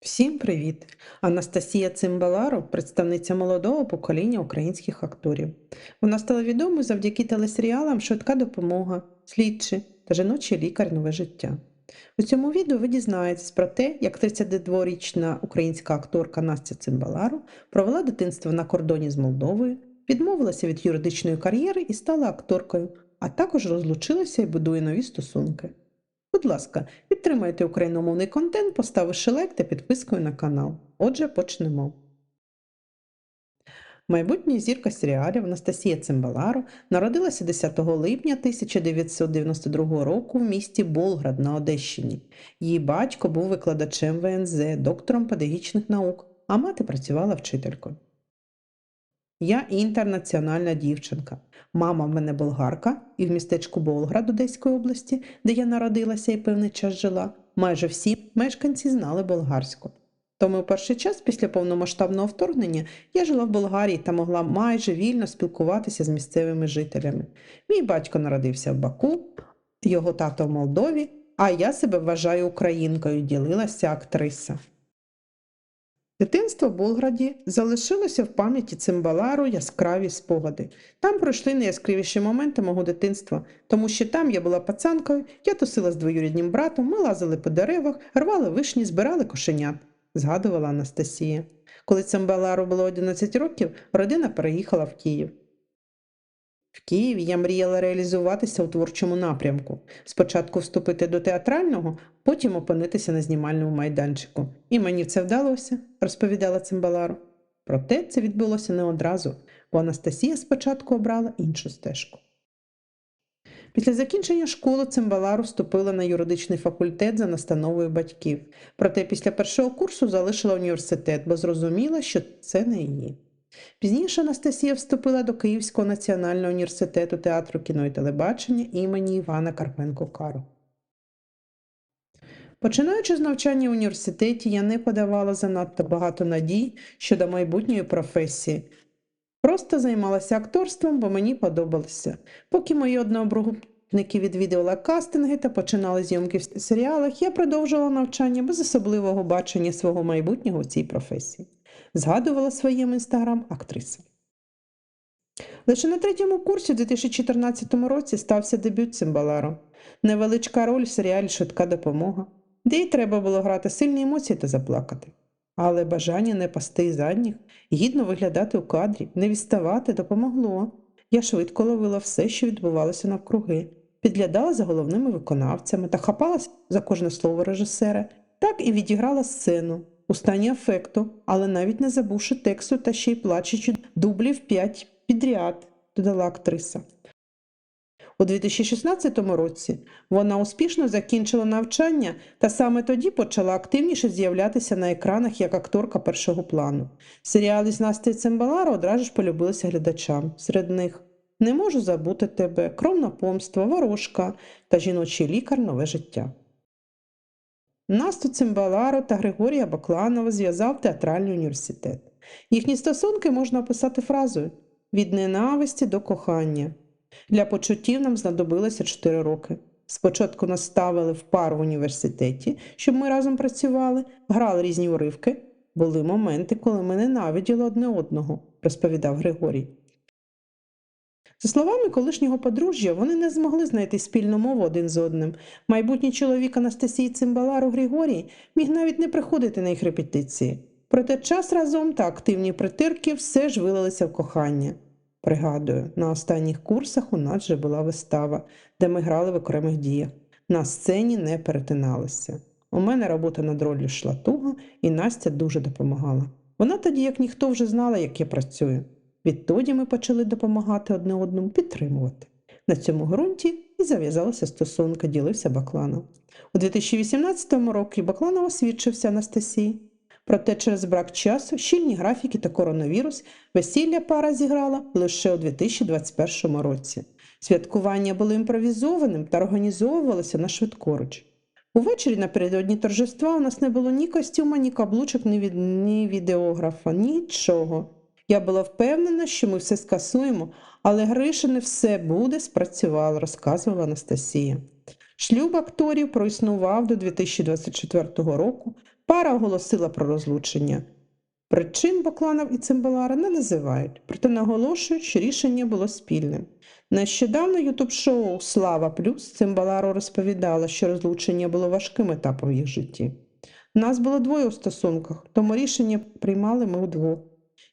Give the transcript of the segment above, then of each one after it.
Всім привіт! Анастасія Цимбаларо – представниця молодого покоління українських акторів. Вона стала відомою завдяки телесеріалам Швидка допомога, слідчі та жіночий лікар нове життя. У цьому відео ви дізнаєтесь про те, як 32-річна українська акторка Настя Цимбаларо провела дитинство на кордоні з Молдовою, відмовилася від юридичної кар'єри і стала акторкою, а також розлучилася і будує нові стосунки. Будь ласка, підтримайте україномовний контент, поставивши лайк та підпискою на канал. Отже, почнемо. Майбутня зірка серіалів Анастасія Цимбаларо народилася 10 липня 1992 року в місті Болград на Одещині. Її батько був викладачем ВНЗ, доктором педагогічних наук, а мати працювала вчителькою. Я інтернаціональна дівчинка. Мама в мене болгарка, і в містечку Болград Одеської області, де я народилася і певний час жила, майже всі мешканці знали болгарську. Тому в перший час після повномасштабного вторгнення я жила в Болгарії та могла майже вільно спілкуватися з місцевими жителями. Мій батько народився в Баку, його тато в Молдові, а я себе вважаю українкою, ділилася актриса. Дитинство в Болграді залишилося в пам'яті цимбалару яскраві спогади. Там пройшли найяскравіші моменти мого дитинства, тому що там я була пацанкою, я тусила з двоюріднім братом, ми лазили по деревах, рвали вишні, збирали кошенят, згадувала Анастасія. Коли цимбалару було 11 років, родина переїхала в Київ. В Києві я мріяла реалізуватися у творчому напрямку. Спочатку вступити до театрального, потім опинитися на знімальному майданчику. І мені це вдалося, розповідала Цимбаларо. Проте це відбулося не одразу, бо Анастасія спочатку обрала іншу стежку. Після закінчення школи Цимбалару вступила на юридичний факультет за настановою батьків. Проте після першого курсу залишила університет, бо зрозуміла, що це не її. Пізніше Анастасія вступила до Київського національного університету театру кіно і телебачення імені Івана Карпенко Каро. Починаючи з навчання в університеті, я не подавала занадто багато надій щодо майбутньої професії. Просто займалася акторством, бо мені подобалося. Поки мої однообрухники відвідували кастинги та починали зйомки в серіалах, я продовжувала навчання без особливого бачення свого майбутнього в цій професії згадувала в своєму інстаграм актриса. Лише на третьому курсі у 2014 році стався дебют Цимбаларо. Невеличка роль в серіалі Швидка допомога, де й треба було грати сильні емоції та заплакати. Але бажання не пасти задніх, гідно виглядати у кадрі, не відставати допомогло. Я швидко ловила все, що відбувалося навкруги, підглядала за головними виконавцями та хапалась за кожне слово режисера, так і відіграла сцену, у стані афекту, але навіть не забувши тексту та ще й плачучи дублів п'ять підряд, додала актриса. У 2016 році вона успішно закінчила навчання та саме тоді почала активніше з'являтися на екранах як акторка першого плану. Серіали з Настею Цимбаларо одразу ж полюбилися глядачам. Серед них Не можу забути тебе, Кровна помства, Ворожка та жіночий лікар нове життя. Насту Цимбаларо та Григорія Бакланова зв'язав театральний університет. Їхні стосунки можна описати фразою від ненависті до кохання. Для почуттів нам знадобилося 4 роки. Спочатку нас ставили в пару в університеті, щоб ми разом працювали, грали різні уривки. Були моменти, коли ми ненавиділи одне одного, розповідав Григорій. За словами колишнього подружжя, вони не змогли знайти спільну мову один з одним. Майбутній чоловік Анастасії Цимбалару Григорій міг навіть не приходити на їх репетиції. Проте час разом та активні притирки все ж вилилися в кохання. Пригадую, на останніх курсах у нас вже була вистава, де ми грали в окремих діях. На сцені не перетиналися. У мене робота над роллю йшла туго, і Настя дуже допомагала. Вона тоді, як ніхто, вже знала, як я працюю. Відтоді ми почали допомагати одне одному підтримувати. На цьому ґрунті і зав'язалися стосунки, ділився Бакланов. У 2018 році Бакланов освідчився Анастасії. Проте через брак часу, щільні графіки та коронавірус весілля пара зіграла лише у 2021 році. Святкування було імпровізованим та організовувалося на швидкоруч. Увечері напередодні торжества у нас не було ні костюма, ні каблучок, ні, від... ні відеографа, нічого. Я була впевнена, що ми все скасуємо, але Гришине все буде спрацювало, розказувала Анастасія. Шлюб акторів проіснував до 2024 року. Пара оголосила про розлучення. Причин Бакланов і Цимбалара не називають, проте наголошують, що рішення було спільним. Нещодавно ютуб-шоу Слава Плюс Цимбаларо розповідала, що розлучення було важким етапом в їх житті. Нас було двоє у стосунках, тому рішення приймали ми удвох.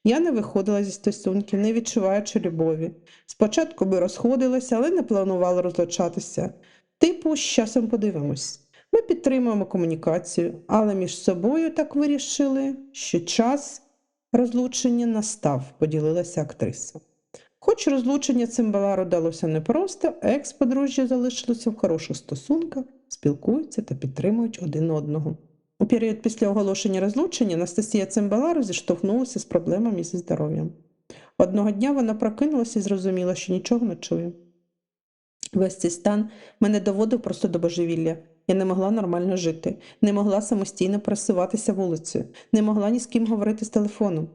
Я не виходила зі стосунків, не відчуваючи любові. Спочатку ми розходилися, але не планували розлучатися. Типу, з часом подивимось. Ми підтримуємо комунікацію, але між собою так вирішили, що час розлучення настав, поділилася актриса. Хоч розлучення Цимбалару далося непросто, екс-подружжя залишилося в хороших стосунках, спілкуються та підтримують один одного. У період після оголошення розлучення Анастасія Цимбалару зіштовхнулася з проблемами зі здоров'ям. Одного дня вона прокинулася і зрозуміла, що нічого не чує. Весь цей стан мене доводив просто до божевілля. Я не могла нормально жити, не могла самостійно просуватися вулицею, не могла ні з ким говорити з телефоном.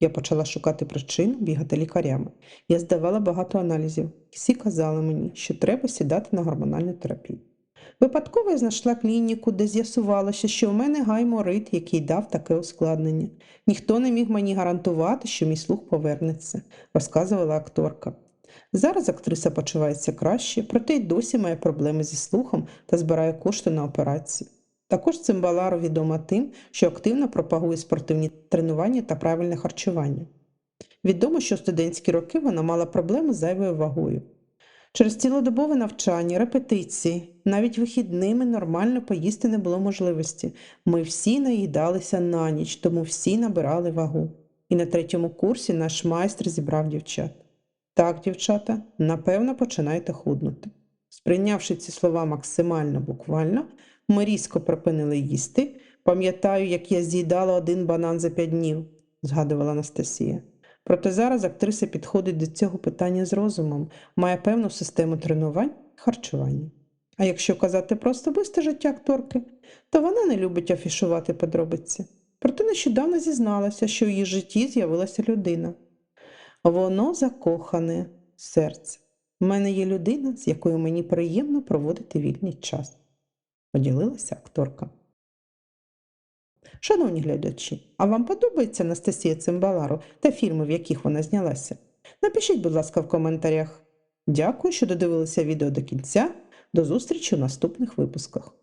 Я почала шукати причин, бігати лікарями. Я здавала багато аналізів. Всі казали мені, що треба сідати на гормональну терапію. Випадково я знайшла клініку, де з'ясувалося, що в мене гайморит, який дав таке ускладнення. Ніхто не міг мені гарантувати, що мій слух повернеться, розказувала акторка. Зараз актриса почувається краще, проте й досі має проблеми зі слухом та збирає кошти на операцію. Також Цимбаларо відома тим, що активно пропагує спортивні тренування та правильне харчування. Відомо, що в студентські роки вона мала проблеми з зайвою вагою. Через цілодобове навчання, репетиції, навіть вихідними нормально поїсти не було можливості. Ми всі наїдалися на ніч, тому всі набирали вагу. І на третьому курсі наш майстер зібрав дівчат. Так, дівчата, напевно, починайте худнути. Сприйнявши ці слова максимально буквально, ми різко припинили їсти. Пам'ятаю, як я з'їдала один банан за п'ять днів, згадувала Анастасія. Проте зараз актриса підходить до цього питання з розумом, має певну систему тренувань і харчування. А якщо казати про особисте життя акторки, то вона не любить афішувати подробиці. Проте нещодавно зізналася, що в її житті з'явилася людина. Воно закохане серце. У мене є людина, з якою мені приємно проводити вільний час, поділилася акторка. Шановні глядачі, а вам подобається Анастасія Цимбаларо та фільми, в яких вона знялася? Напишіть, будь ласка, в коментарях. Дякую, що додивилися відео до кінця. До зустрічі у наступних випусках.